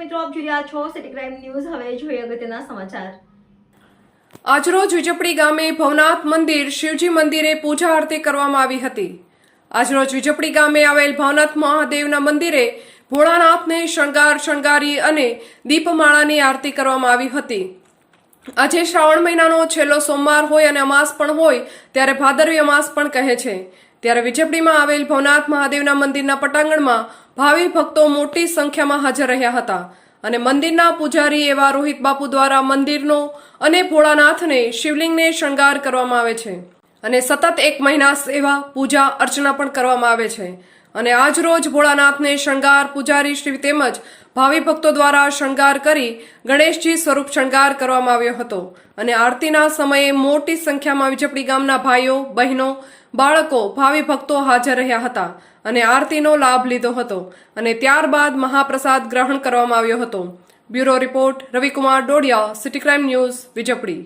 મિત્રો, આપ જોઈ રહ્યા છો સિટી ક્રાઇમ ન્યૂઝ હવે જોઈએ અગત્યના સમાચાર. આજરોજ વિજપડી ગામે ભવનાથ મંદિર શિવજી મંદિરે પૂજા આરતી કરવામાં આવી હતી. આજરોજ વિજપડી ગામે આવેલ ભવનાથ મહાદેવના મંદિરે ભોળાનાથને શણગાર, શણગારી અને દીપમાળાની આરતી કરવામાં આવી હતી. આજે શ્રાવણ મહિનાનો છેલ્લો સોમવાર હોય અને અમાસ પણ હોય, ત્યારે ભાદરવી અમાસ પણ કહે છે. ત્યારે વિજપડીમાં આવેલ ભવનાથ મહાદેવના મંદિરના પટાંગણમાં ભાવિ ભક્તો મોટી સંખ્યામાં હાજર રહ્યા હતા અને મંદિરના પૂજારી એવા રોહિત બાપુ દ્વારા મંદિરનો અને ભોળાનાથને શિવલિંગને શણગાર કરવામાં આવે છે અને સતત એક મહિના સેવા પૂજા અર્ચના પણ કરવામાં આવે છે અને આજ રોજ ભોળાનાથને શણગાર પૂજારી શ્રી તેમજ ભાવિ ભક્તો દ્વારા શણગાર કરી ગણેશજી સ્વરૂપ શણગાર કરવામાં આવ્યો હતો અને આરતીના સમયે મોટી સંખ્યામાં વિજપડી ગામના ભાઈઓ, બહેનો બાળકો, ભાવિ ભક્તો હાજર રહ્યા હતા અને આરતીનો લાભ લીધો હતો અને ત્યારબાદ મહાપ્રસાદ ગ્રહણ કરવામાં આવ્યો હતો. Bureau report Ravikumar Dodiya, city crime news Vijapdi